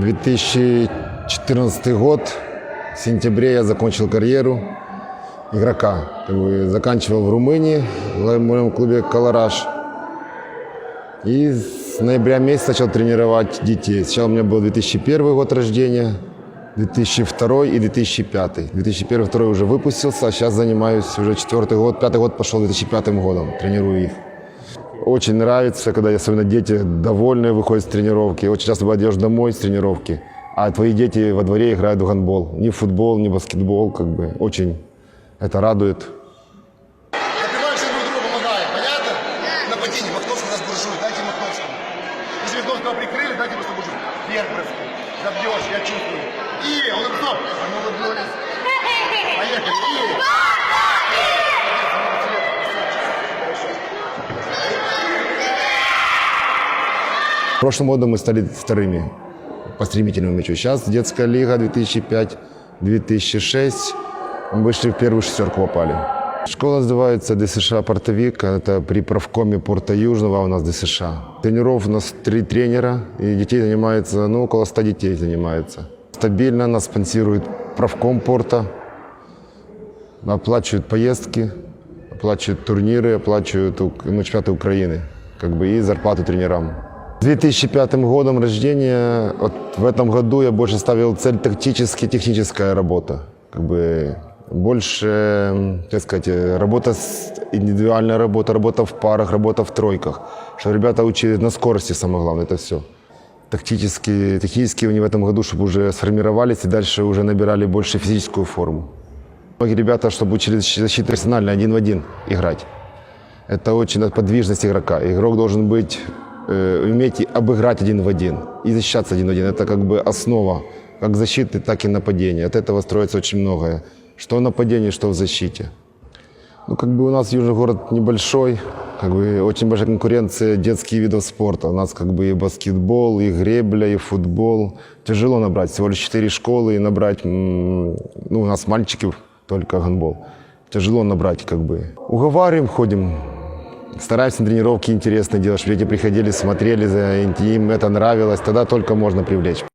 2014 год, в сентябре я закончил карьеру игрока. Заканчивал в Румынии, в моем клубе «Колораж». И с ноября месяца начал тренировать детей. Сначала у меня был 2001 год рождения, 2002 и 2005. 2001-2002 уже выпустился, а сейчас занимаюсь уже четвертый год, пятый год пошел 2005 годом, тренирую их. Очень нравится, когда особенно дети довольные выходят с тренировки. Очень часто бывает, домой с тренировки, а твои дети во дворе играют в гандбол. В футбол, в баскетбол, как бы. Очень это радует. Буржует, прикрыли, дайте просто буржуй. Вверх броску. Забьешь, я чувствую. И, он стоп. А мы улыбнулись. Поехали. И. В прошлом году мы стали вторыми по стремительному мячу. Сейчас детская лига 2005-2006. Мы вышли в первую шестерку попали. Школа называется ДСШ «Портовик». Это при правкоме Порта Южного у нас ДСШ. Тренеров у нас три тренера, и детей занимается, ну, около 100 детей занимается. Стабильно нас спонсирует правком Порта, оплачивают поездки, оплачивают турниры, оплачивают ну, чемпионаты Украины, как бы и зарплату тренерам. 2005 годом рождения, вот в этом году я больше ставил цель тактически техническая работа. Как бы больше, м, как сказать, работа, с, индивидуальная работа, работа в парах, работа в тройках. Что ребята учили на скорости, самое главное, это все. Тактически, технически они в этом году, чтобы уже сформировались и дальше уже набирали больше физическую форму. Многие ребята, чтобы учили защиту персонально один в один играть. Это очень подвижность игрока. Игрок должен быть, э, уметь обыграть один в один и защищаться один в один. Это как бы основа как защиты, так и нападения. От этого строится очень многое. Что в нападении, что в защите. Ну, как бы у нас южный город небольшой, как бы очень большая конкуренция детских видов спорта. У нас как бы и баскетбол, и гребля, и футбол. Тяжело набрать, всего лишь четыре школы и набрать, ну, у нас мальчики только гандбол. Тяжело набрать, как бы. Уговариваем, ходим, стараемся тренировки интересные делать, чтобы дети приходили, смотрели, им это нравилось, тогда только можно привлечь.